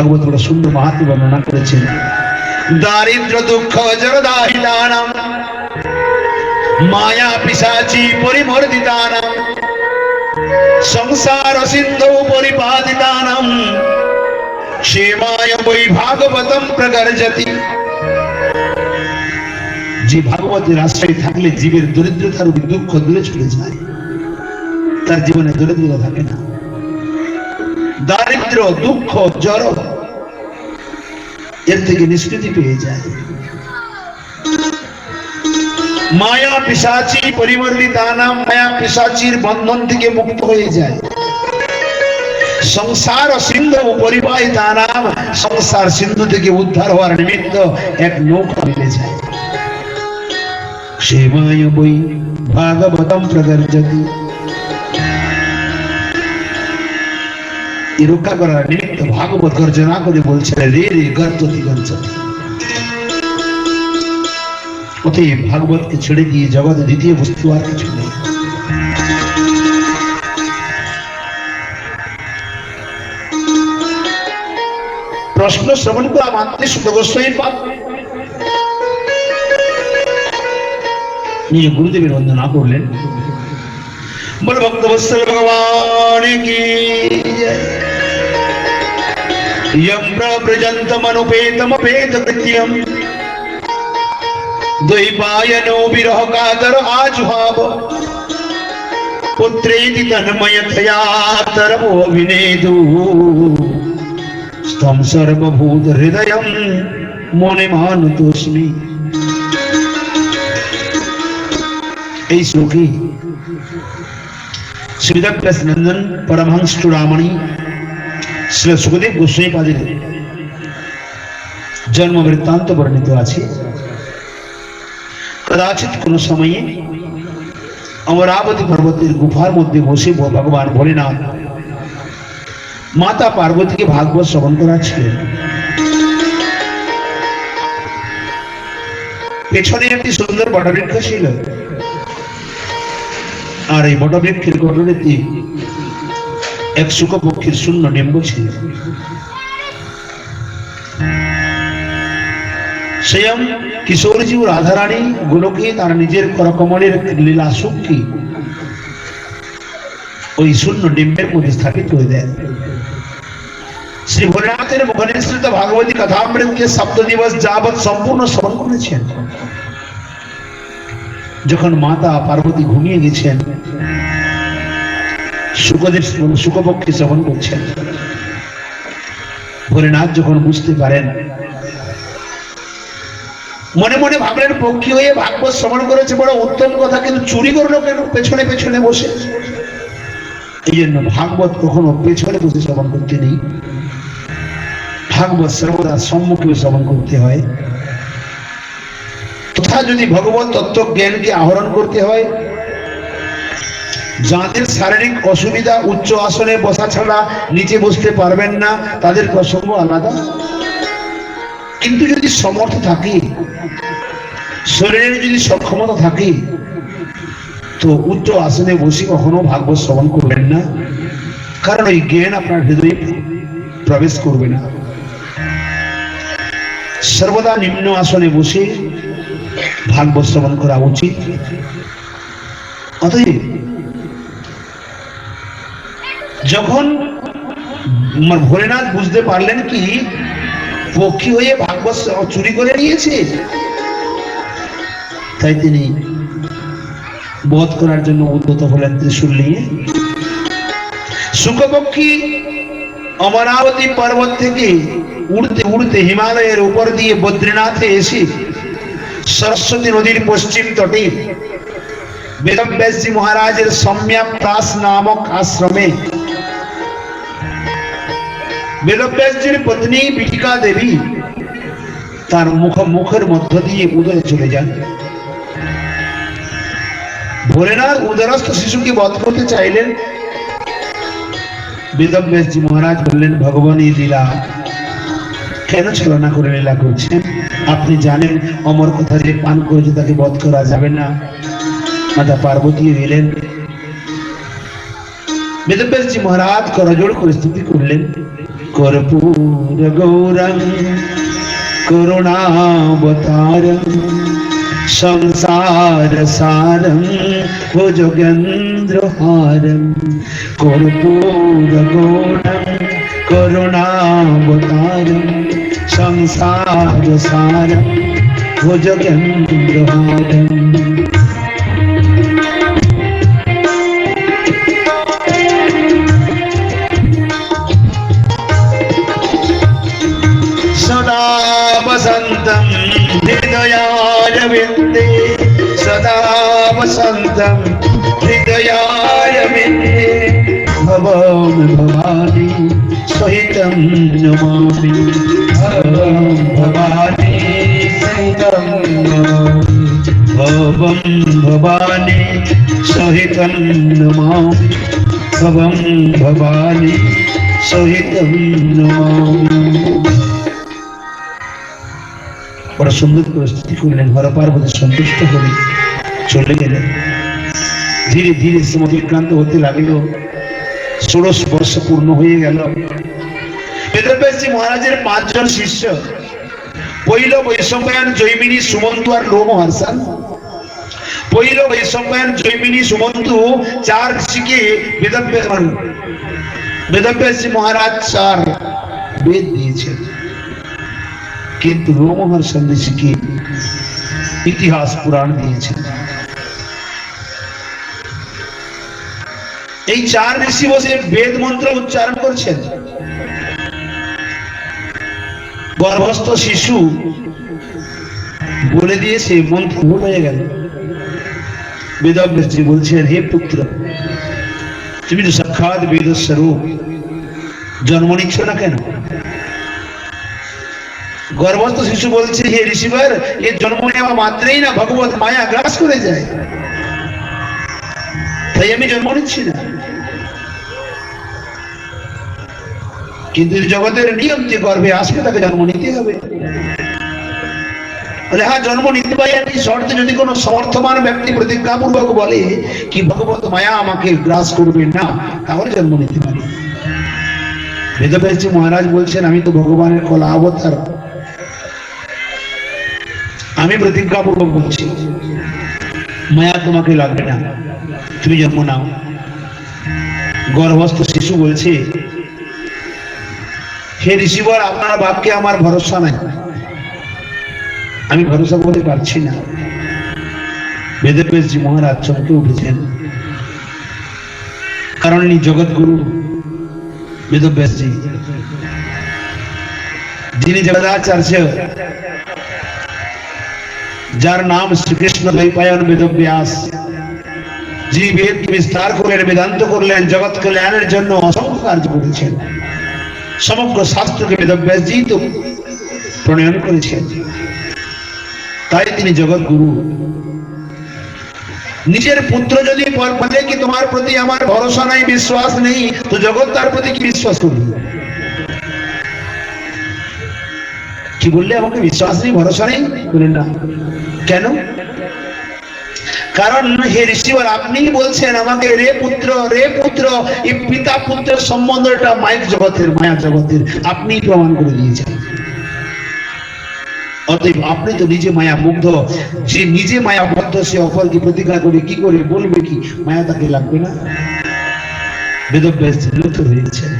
ভাগবত বড় সুন্দর মাহাত্ম বর্ণনা করেছেন। দারিদ্র দুঃখ মায়া পিসাচি পরিমর্দিতানাম সংসার সিন্ধু পরিপাদিতানাম বৈ ভাগবতম প্রগর্জতি। যে ভাগবতের আশ্রয় থাকলে জীবের দরিদ্রতার দুঃখ দূরে চলে যায় তার জীবনে দরিদ্রতা থাকে না। দারিদ্র দুঃখ জড় এর থেকে নিষ্কৃতি পেয়ে যায়। মায়া পিসাচি পরিবর্তিতানা মায়া পিসাচির বন্ধন থেকে মুক্ত হয়ে যায়। সংসার সিন্ধু পরিবাহিতানাম সংসার সিন্ধু থেকে উদ্ধার হওয়ার নিমিত্ত এক নৌকা মিলে যায়। সেবায় বই ভাগবতম প্রগর্জতি এই রক্ষা করার নিমিত্ত ভাগবত গর্জনা করে বলছে রে রে গর্জতি গর্জতি অতএব ভাগবতকে ছেড়ে দিয়ে জগতে দ্বিতীয় বস্তু আর কিছু নেই প্রশ্ন শ্রবণ করা মাত্রে সুত গোস্বামীর পাপ নিজ গুরুদেবের বন্দনা করলেন বল ভক্তবৎসল ভগবান কি জয়। यं प्रव्रजन्तमनुपेतमपेत कृत्यम् द्वैपायनो विरह कातर आजुहाव पुत्रेति तन्मयतया तरवो विनेदु स्तम सर्वभूत हृदयं মনে মানতোস্মি এই শ্লোকে শ্রীদব্যাস নন্দন পরমহংস চূড়ামণি শ্রী সুখদেব গোস্বামী পাদের জন্ম বৃত্তান্ত বর্ণিত আছে। কদাচিৎ কোন সময়ে অমরাবতী পর্বতের গুফার মধ্যে বসে ভগবান ভোলেনাথ মাতা পার্বতীকে ভাগবত শ্রবণ করাচ্ছিলেন। পেছনে একটি সুন্দর বটবৃক্ষ ছিল। আর এই বটবৃক্ষের গঠনেতে এক শুকপক্ষের শূন্য ছিল। স্বয়ং কিশোরজি ও রাধারানী গুলোকে তার নিজের করকমলের লীলা ওই শূন্য ডিম্বের মধ্যে স্থাপিত করে দেন শ্রী ভোলেনাথের মুখনিসৃত ভাগবতী কথামৃতকে সপ্ত দিবস যাবৎ সম্পূর্ণ শ্রবণ করেছেন। যখন মাতা পার্বতী ঘুমিয়ে গেছেন সুখদেব সুখপক্ষে শ্রবণ করছেন ভোলেনাথ যখন বুঝতে পারেন, মনে মনে ভাবলেন পক্ষী হয়ে ভাগবত শ্রবণ করেছে, বড় উত্তম কথা, কিন্তু চুরি করল কেন? পেছনে পেছনে বসে। এই জন্য ভাগবত কখনো পেছনে বসে শ্রবণ করতে নেই। ভাগবত সর্বদা সম্মুখে শ্রবণ করতে হয়। তথা যদি ভগবত তত্ত্ব জ্ঞানকে আহরণ করতে হয় যাদের শারীরিক অসুবিধা, উচ্চ আসনে বসা ছাড়া নিচে বসতে পারবেন না, তাদের প্রসঙ্গ আলাদা। কিন্তু যদি সমর্থ থাকে, শরীরের যদি সক্ষমতা থাকে, তো উচ্চ আসনে বসে কখনো ভাগবত শ্রবণ করবেন না। কারণ ওই জ্ঞান আপনার হৃদয়ে প্রবেশ করবে না। সর্বদা নিম্ন আসনে বসে ভাগবত শ্রবণ করা উচিত। অতএব যখন ভোলেনাথ বুঝতে পারলেন কি, পক্ষী হয়ে ভাগবত চুরি করে নিয়েছে, তাই তিনি বধ করার জন্য উদ্যত হলেন ত্রিশূল নিয়ে। শুকপক্ষী অমরাবতী পর্বত থেকে উড়তে উড়তে হিমালয়ের উপর দিয়ে বদ্রীনাথে এসে সরস্বতী নদীর পশ্চিম তটে বেদব্যাসজি মহারাজের সম্যক দাস নামক আশ্রমে বেদব্যাসজির পত্নী পিটিকা দেবী, তার মুখ মুখের মধ্য দিয়ে উদরে চলে যান। ভোলেনাথ উদরস্থ শিশুকে বধ করতে চাইলেন। বেদব্যাসজি মহারাজ বললেন, ভগবান এই লীলা, কেন চালনা করে লীলা করছেন? আপনি জানেন, অমর কথা যে পান করেছে তাকে বধ করা যাবে না। মাতা পার্বতী এলেন। বেদব্যাসজি মহারাজ করজোড় করে স্তুতি করলেন। कर्पूर गौरव करुणावतार संसार सारम खोजेन्द्र कर्पूरगौरं कर्पूर संसारसारं करुणावतार संसार करुणावतारं संसारसारं भुजगेन्द्रहारम् विन्दे सदा वसन्तं हृदयाय विन्दे भवामि भवानी सहितं नमामि भवं भवानी सहितं नमामि भवं भवानी सहितं नमामि भवं भवानी सहितं नमामि বড় সুন্দর পরিস্থিতি করলেন হর পার্বতী সন্তুষ্ট হলে চলে গেলেন ধীরে ধীরে সে হতে লাগল ষোড়শ বর্ষ পূর্ণ হয়ে গেল মহারাজের পাঁচজন শিষ্য পৈল বৈষম্যায়ন জৈমিনী সুমন্ত আর লোম হর্ষান পৈল বৈষম্যায়ন জৈমিনী সুমন্তু চার বেদব্যাস বেদব্যাসী মহারাজ চার বেদ দিয়েছেন কিন্তু রোমহর সন্ন্যাসীকে ইতিহাস পুরাণ দিয়েছেন এই চার ঋষি বসে বেদ মন্ত্র উচ্চারণ করছেন। গর্ভস্থ শিশু বলে দিয়েছে মন্ত্র ভুল হয়ে গেল। বেদব্যাসজি বলছেন, হে পুত্র, তুমি তো সাক্ষাৎ বেদ স্বরূপ জন্ম নিচ্ছ না কেন? গর্ভস্থ শিশু বলছে, হে ঋষিবার এর জন্ম নেওয়া মাত্রেই না ভগবত মায়া গ্রাস করে যায়। তাই আমি জন্ম নিচ্ছি না। কিন্তু জগতের নিয়ম যে গর্ভে আসবে, তাকে জন্ম নিতে হবে। হ্যাঁ জন্ম নিতে পারি আমি শর্তে যদি কোনো সমর্থমান ব্যক্তি প্রতিজ্ঞাপূর্বক বলে কি ভগবত মায়া আমাকে গ্রাস করবে না, তাহলে জন্ম নিতে পারি। বেদব্যাসী মহারাজ বলছেন, আমি তো ভগবানের কলা অবতার আমি প্রতিজ্ঞাপূর্বক বলছি, মায়া তোমাকে লাগবে না। তুমি জন্ম নাও। গর্ভস্থ শিশু বলছে, হে ঋষিবর, আপনার বাক্যে আমার ভরসা নাই। আমি ভরসা করতে পারছি না। বেদব্যাসজি মহারাজ চমকে উঠেছেন। কারণ ইনি জগৎগুরু বেদব্যাসজি যিনি জগদাচার্য যার নাম শ্রীকৃষ্ণ দ্বৈপায়ন বেদব্যাস। যিনি বেদ বিস্তার করলেন বেদান্ত করলেন, জগৎ কল্যাণের জন্য অসংখ্য কার্য করেছেন। সমগ্র শাস্ত্রকে বেদব্যাসজি তো প্রণয়ন করেছেন। তাই তিনি জগৎ গুরু। নিজের পুত্র যদি বলে কি তোমার প্রতি আমার ভরসা নাই, বিশ্বাস নেই, তো জগৎ তার প্রতি কি বিশ্বাস করবে? কি বললে? আমাকে বিশ্বাস নেই ভরসা নেই? বলেন না। কেন? কারণ হে ঋষিবর আপনি বলছেন আমাকে রে পুত্র রে পুত্র এই পিতা পুত্রের সম্বন্ধ এটা মায়ের জগতের মায়া জগতের। আপনি প্রমাণ করে দিয়েছেন। অতএব আপনি তো নিজে মায়া মুগ্ধ। যে নিজে মায়া বদ্ধ সে অপরকে প্রতিজ্ঞা করে কি করে বলবে কি? মায়া তাকে লাগবে না। বেদব্যাস দ্রুত হয়েছেন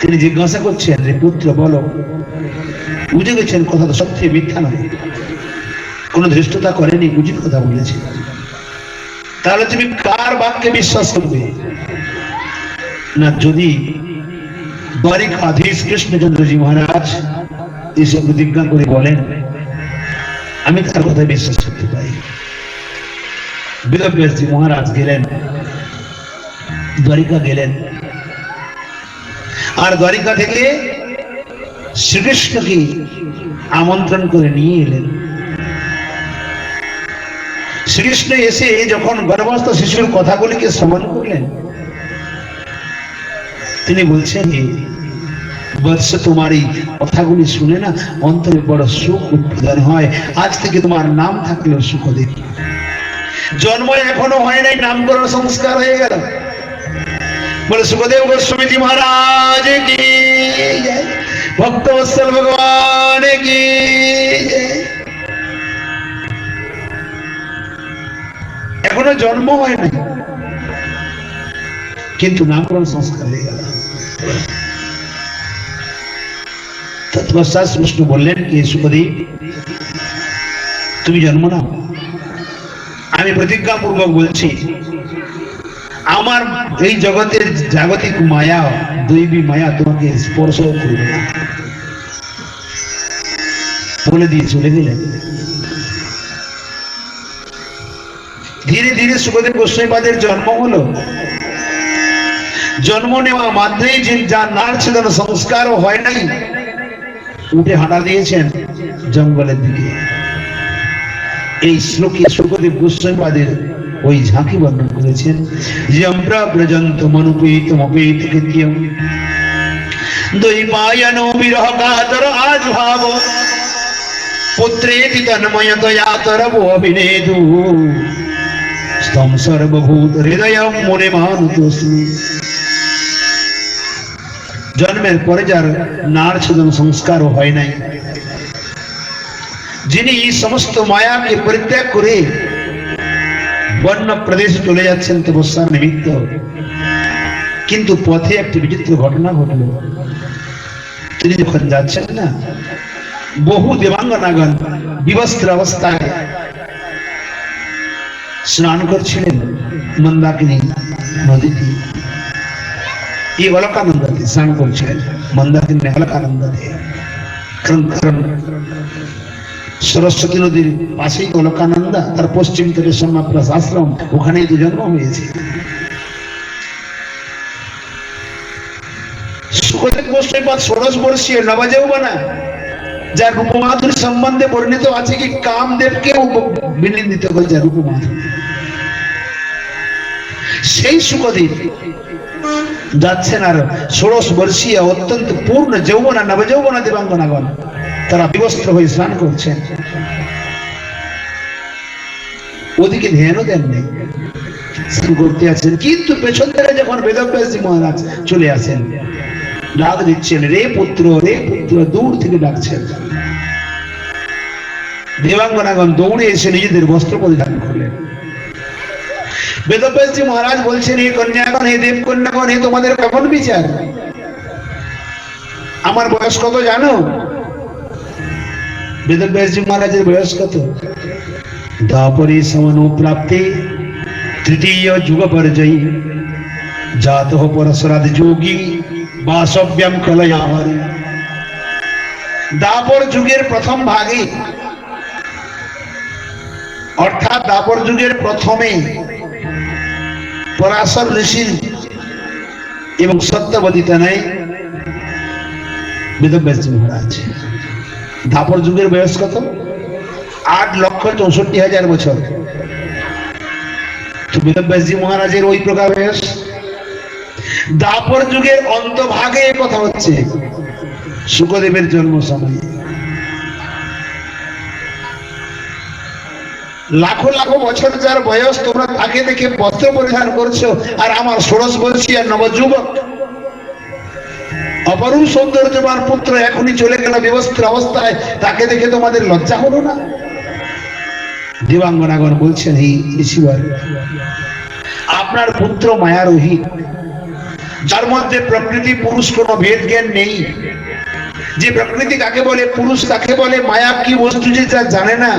তিনি জিজ্ঞাসা করছেন, রে পুত্র, বলো, বুঝে গেছেন কথা তো সত্যি মিথ্যা নয়। কোন ধৃষ্টতা করেনি বুঝি কথা বলেছে। তাহলে তুমি কার বাক্যে বিশ্বাস করবে? না, যদি দ্বারিকাধীশ কৃষ্ণচন্দ্রজি মহারাজ এসে প্রতিজ্ঞা করে বলেন, আমি তার কথায় বিশ্বাস করতে পারি। বেদব্যাসজি মহারাজ গেলেন, দ্বারিকা গেলেন। আর দ্বারিকা থেকে শ্রীকৃষ্ণকে আমন্ত্রণ করে নিয়ে এলেন। শ্রীকৃষ্ণ এসে যখন গর্ভস্থ শিশুর কথাগুলিকে শ্রবণ করলেন, তিনি বলছেন বৎস, তোমার এই কথাগুলি শুনে না অন্তরে বড় সুখ উৎপাদন হয়। আজ থেকে তোমার নাম থাকলেও সুখ দেখি জন্ম এখনও হয় নাই, নামকরণ সংস্কার হয়ে গেল। বলে সুখদেব গোস্বামীজি মহারাজ কি জয়। ভক্ত বৎসল ভগবান কি জয়। এখনও জন্ম হয় নাই কিন্তু নামকরণ সংস্কার হয়ে গেল তৎপশ্চাৎ বিষ্ণু বললেন কি সুখদেব তুমি জন্ম নাও আমি প্রতিজ্ঞা পূর্বক বলছি আমার এই জগতের জাগতিক মায়া, দৈবী মায়া তোমাকে স্পর্শ করবে বলে দিয়ে চলে গেলেন। ধীরে ধীরে সুখদেব গোস্বাইপাদের জন্ম হলো। জন্ম নেওয়া মাত্রেই যে যার নার ছেলের সংস্কারও হয় নাই। উঠে হাঁটা দিয়েছেন জঙ্গলের দিকে। এই শ্লোকে সুখদেব গোস্বাইপাদের ওই ঝাঁকি বর্ণন করেছেন যম্প্রা প্রজন্ত মনুপেত মপেত কৃত্যম দৈপায়নো বিরহ কাতর আজ ভাব পুত্রেতি তন্ময় দয়াতরব অভিনেদু স্তম সর্বভূত হৃদয় মনে মানুতস্মি জন্মের পরে যার নার ছেদন সংস্কারও হয় নাই যিনি এই সমস্ত মায়াকে পরিত্যাগ করে বন্য প্রদেশে চলে যাচ্ছেন তপস্যার নিমিত্ত কিন্তু পথে একটি বিচিত্র ঘটনা ঘটল তিনি যখন যাচ্ছেন না বহু দেবাঙ্গনাগণ বিবস্ত্র অবস্থায় স্নান করছিলেন মন্দাকিনী নদীতে এই অলকানন্দতে স্নান করছিলেন মন্দাকিনী অলকানন্দতে কারণ কারণ সরস্বতী নদীর পাশেই অলকানন্দা তার পশ্চিম থেকে সোমনাথ আশ্রম, ওখানেই তো জন্ম হয়েছে। সেই যাচ্ছেন আর ষোড়শ বর্ষীয় অত্যন্ত পূর্ণ যৌবনা, নবযৌবনা দেবাঙ্গনাগণ। তারা বিবস্ত্র হয়ে স্নান করছেন। ওদিকে ধ্যানও দেননি স্নান করতে আছেন কিন্তু পেছন থেকে যখন বেদব্যাসী মহারাজ চলে আসেন, ডাক দিচ্ছেন, রে পুত্র রে পুত্র, দূর থেকে ডাকছেন। দেবাঙ্গনাগণ দৌড়ে এসে নিজেদের বস্ত্র পরিধান করলেন। বেদব্যাসী মহারাজ বলছেন, হে কন্যাগণ, হে দেব কন্যাগণ হে তোমাদের কখন বিচার? আমার বয়স কত জানো? বেদব্যাসী মহারাজের বয়স কত? দাপরে সমানো প্রাপ্তে, তৃতীয় যুগ পর্যায়ী। জাত পরশরাদ যোগী বাসব্যাম কলয়াহরি। দাপর যুগের প্রথম ভাগে, অর্থাৎ দাপর যুগের প্রথমে, পরাশর ঋষি এবং সত্যবতী নেই বেদব্যাসী মহারাজ। দাপর যুগের বয়স কত? আট লক্ষ চৌষট্টি হাজার বছর। তো বেদব্যাসী মহারাজের ওই প্রকার বয়স। দাপর যুগের অন্তভাগে কথা হচ্ছে। সুখদেবের জন্ম সময়ে লাখো লাখো বছর যার বয়স তোমরা তাকে দেখে বস্ত্র পরিধান করছ, আর আমার ষোড়শ বলছি আর নবযুবক অপরূপ সৌন্দর্যবান পুত্র এখনই চলে গেল বিবস্ত্র অবস্থায়। তাকে দেখে তোমাদের লজ্জা হলো না? দেবাঙ্গনাগণ বলছেন এই ঋষিবার, আপনার পুত্র মায়ারোহী, যার মধ্যে প্রকৃতি পুরুষ কোনো ভেদ জ্ঞান নেই। যে প্রকৃতি কাকে বলে, পুরুষ কাকে বলে, মায়া কি বস্তু যে যা জানে না,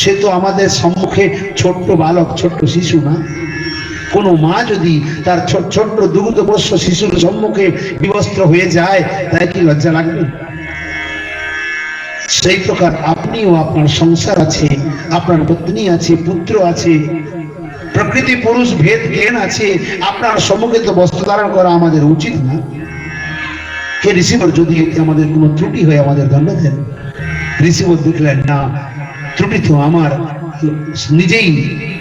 সে তো আমাদের সম্মুখে ছোট্ট বালক, ছোট্ট শিশু না। কোন মা যদি তার ছোট, ছোট্ট দুগ্ধ বৎস শিশুর সম্মুখে বিবস্ত্র হয়ে যায়, তাই কি লজ্জা লাগবে সেই প্রকার আপনিও আপনার সংসার আছে, আপনার পত্নী আছে, পুত্র আছে, প্রকৃতি, পুরুষ, ভেদ, জ্ঞান আছে, আপনার সম্মুখে তো বস্ত্র ধারণ করা আমাদের উচিত না। হে ঋষিবর যদি আমাদের কোনো ত্রুটি হয়, আমাদের দণ্ড দেন। ঋষিবর দেখলেন, না, ত্রুটি তো আমার। নিজেই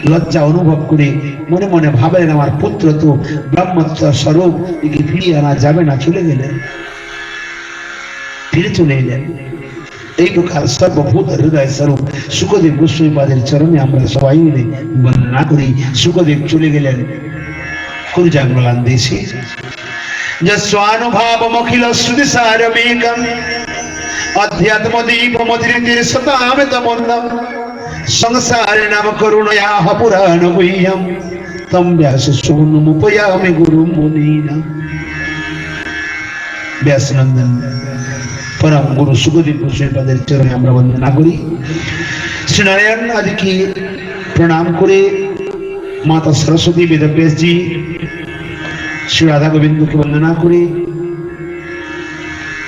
লজ্জা অনুভব করে মনে মনে ভাবেন, আমার পুত্র তো ব্রহ্মত্ব স্বরূপ, একে ফিরিয়ে আনা যাবে না। চলে গেলেন। ফিরে চলে এলেন। এই প্রকার সর্বভূত হৃদয় স্বরূপ সুখদেব গোস্বামীবাদের চরণে আমরা সবাই মিলে বর্ণনা করি। সুখদেব চলে গেলেন কুরজাগ্রলান দেশে। যস্বানুভাবমখিল শ্রুতিসারমেকম অধ্যাত্মদীপমতিরিতির শতামেতমন্নম సంసారి నమ కరుణయా పురాణ గుహ్యం తం వ్యాస సోనుముపయామి గురు మునీన ব্যাসনন্দন পরম গুরু সুখদেব গোস্বামী পাদের চরণে আমরা বন্দনা করি শ্রীনারায়ণ আদিকে প্রণাম করে মাতা সরস্বতী বেদব্যাসজি শ্রী রাধা গোবিন্দকে বন্দনা করে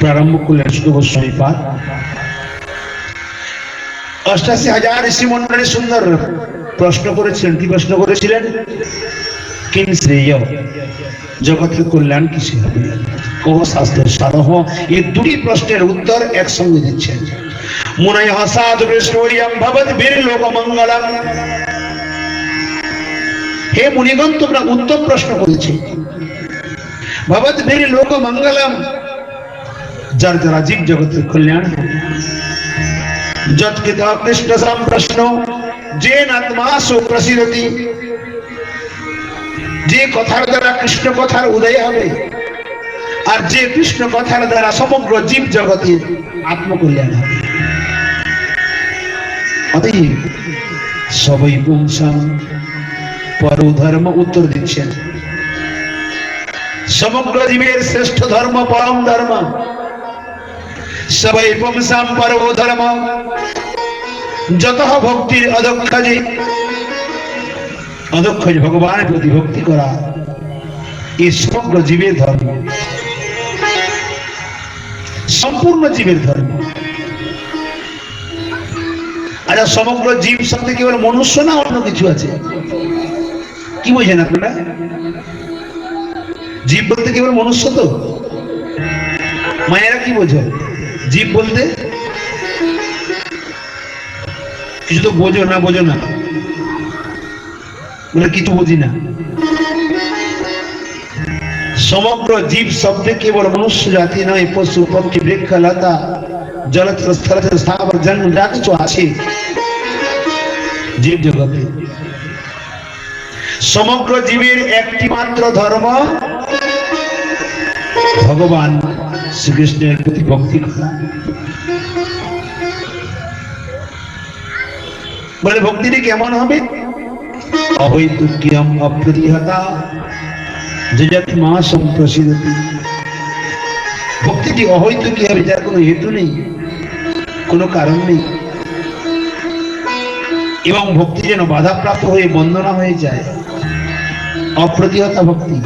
প্রারম্ভ করলেন সুখ গোস্বামী পাদ অষ্টাশি হাজার ঋষি মন্ডলী সুন্দর প্রশ্ন করেছিলেন, কি প্রশ্ন করেছিলেন? কিং শ্রেয়, জগতের কল্যাণ কিসে হবে? কহ শাস্ত্রের সারহ? এই দুটি প্রশ্নের উত্তর একসঙ্গে দিচ্ছেন। মুনয় সাধু বিষ্ণুরিয়াম ভবত বীর লোক মঙ্গলম হে মুনিগণ, তোমরা উত্তম প্রশ্ন করেছি। ভবত বীর লোক মঙ্গলম যার দ্বারা জীব জগতের কল্যাণ যৎকৃত কৃষ্ণ সাম প্রশ্ন যে আত্মা সুপ্রসিদ্ধি যে কথার দ্বারা কৃষ্ণ কথার উদয় হবে আর যে কৃষ্ণ কথার দ্বারা সমগ্র জীব জগতের আত্মকল্যাণ হবে অতএব সবই পুংসাম পরো ধর্ম উত্তর দিচ্ছেন সমগ্র জীবের শ্রেষ্ঠ ধর্ম পরম ধর্ম সবাই পুংসাম পরো ধর্ম। যত ভক্তির অদক্ষ যে অদক্ষ যে ভগবানের প্রতি ভক্তি করা এই সমগ্র জীবের ধর্ম। সম্পূর্ণ জীবের ধর্ম। আচ্ছা সমগ্র জীব শব্দে কেবল মনুষ্য না অন্য কিছু আছে? কি বোঝেন আপনারা? জীব বলতে কেবল মনুষ্য তো? মায়েরা কি বোঝো জীব বলতে? কিছু তো বোঝো না বোঝো না। বলে কিছু বুঝি না। সমগ্র জীব শব্দে কেবল মনুষ্য জাতি নয়, পশু, পক্ষী, বৃক্ষ, লতা জলচর স্থাবর জন্ম আছে জীব জগতে। সমগ্র জীবের একটি মাত্র ধর্ম ভগবান। শ্রীকৃষ্ণের প্রতি ভক্তি বলে, ভক্তিটি কেমন হবে? অপ্রতিহতা জগৎ মা সম্প্রসিদ্ধতি। ভক্তিটি অহৈতুকী হবে, যার কোনো হেতু নেই, কোনো কারণ নেই। এবং ভক্তি যেন বাধাপ্রাপ্ত হয়ে বন্দনা হয়ে যায়। অপ্রতিহতা ভক্তি।